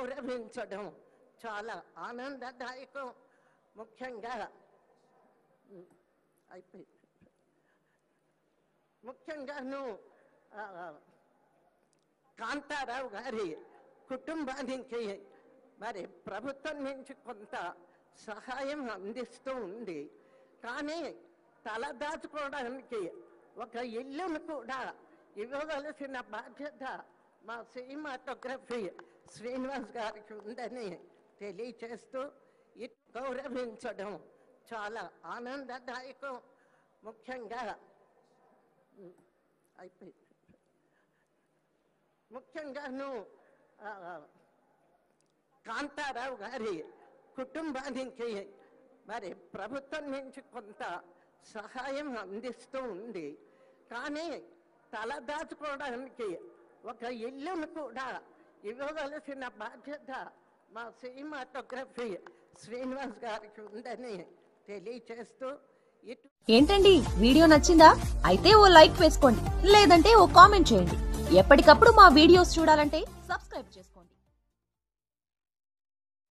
గౌరవించడం చాలా ఆనందదాయకం. ముఖ్యంగా అయిపోయింది ముఖ్యంగాను కాంతారావు గారి కుటుంబానికి మరి ప్రభుత్వం నుంచి కొంత సహాయం అందిస్తూ ఉంది. కానీ తలదాచుకోవడానికి ఒక ఇల్లును కూడా ఇవ్వవలసిన బాధ్యత మా సినిమాటోగ్రఫీ శ్రీనివాస్ గారికి ఉందని తెలియచేస్తూ ఇటు గౌరవించడం చాలా ఆనందదాయకం. ముఖ్యంగా అయిపోయింది ముఖ్యంగాను కాంతారావు గారి కుటుంబానికి మరి ప్రభుత్వం నుంచి కొంత సహాయం అందిస్తూ ఉంది. కానీ తలదాచుకోవడానికి ఒక ఇల్లును కూడా ఇవ్వవలసిన బాధ్యత మా సినిమాటోగ్రఫీ శ్రీనివాస్ గారికి ఉందని తెలియచేస్తూ ఏంటండి? వీడియో నచ్చిందా? అయితే ఓ లైక్ వేసుకోండి. లేదంటే ఓ కామెంట్ చేయండి. ఎప్పటికప్పుడు మా వీడియోస్ చూడాలంటే సబ్స్క్రైబ్ చేసుకోండి.